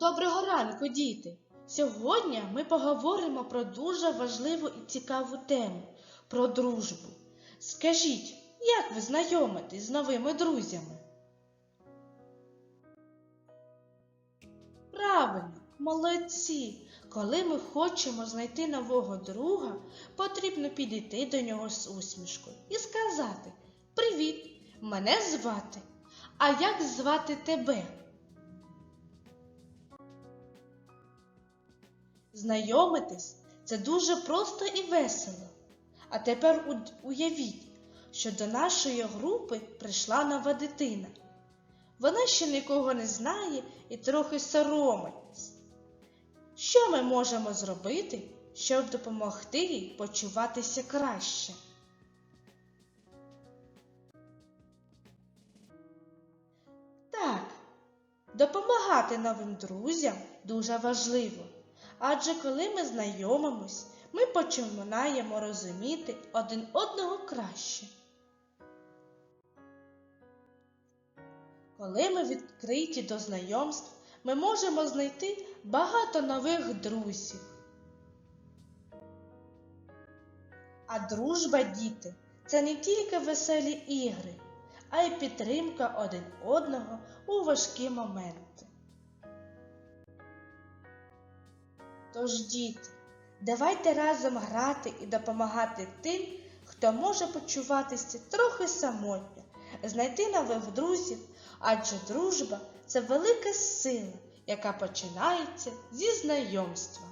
Доброго ранку, діти! Сьогодні ми поговоримо про дуже важливу і цікаву тему про дружбу. Скажіть, як ви знайомитесь з новими друзями? Правильно, молодці! Коли ми хочемо знайти нового друга, потрібно підійти до нього з усмішкою і сказати Привіт! Мене звати. А як звати тебе? Знайомитись це дуже просто і весело. А тепер уявіть, що до нашої групи прийшла нова дитина. Вона ще нікого не знає і трохи соромиться. Що ми можемо зробити, щоб допомогти їй почуватися краще? Так, допомагати новим друзям дуже важливо. Адже коли ми знайомимось, ми починаємо розуміти один одного краще. Коли ми відкриті до знайомств, ми можемо знайти багато нових друзів. А дружба, діти, це не тільки веселі ігри, а й підтримка один одного у важкі моменти. Тож, діти, давайте разом грати і допомагати тим, хто може почуватися трохи самотньо, знайти нових друзів, адже дружба це велика сила, яка починається зі знайомства.